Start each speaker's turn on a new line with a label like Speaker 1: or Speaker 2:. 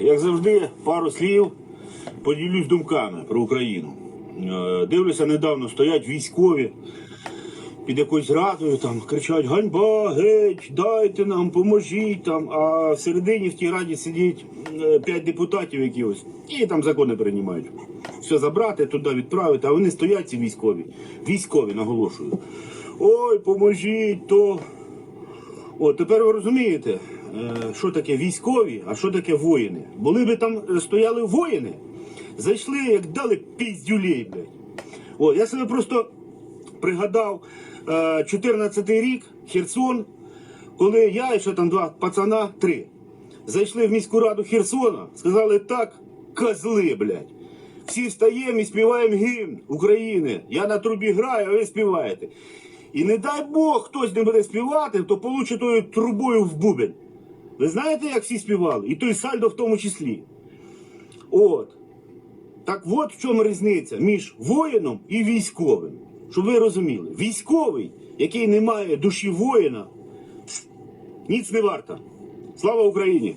Speaker 1: Як завжди, пару слів поділюсь думками про Україну. Е, Дивлюся, недавно стоять військові під якоюсь радою, там кричать ганьба, геть, дайте нам, поможіть там. А всередині в тій раді сидять е, п'ять депутатів якихось і там закони приймають. Все забрати, туди відправити, а вони стоять ці військові. Військові, наголошую. Ой, поможіть, то. От тепер ви розумієте, що таке військові, а що таке воїни. Були би там е, стояли воїни, зайшли, як дали піздюлей, блядь. О, я себе просто пригадав е, 14-й рік, Херсон, коли я і ще там два пацана, три, зайшли в міську раду Херсона, сказали так, козли, блядь. Всі встаємо і співаємо гімн України. Я на трубі граю, а ви співаєте. І не дай Бог хтось не буде співати, то получить тою трубою в бубен. Ви знаєте, як всі співали? І той сальдо в тому числі. От. Так от в чому різниця між воїном і військовим. Щоб ви розуміли, військовий, який не має душі воїна, ніц не варта. Слава Україні!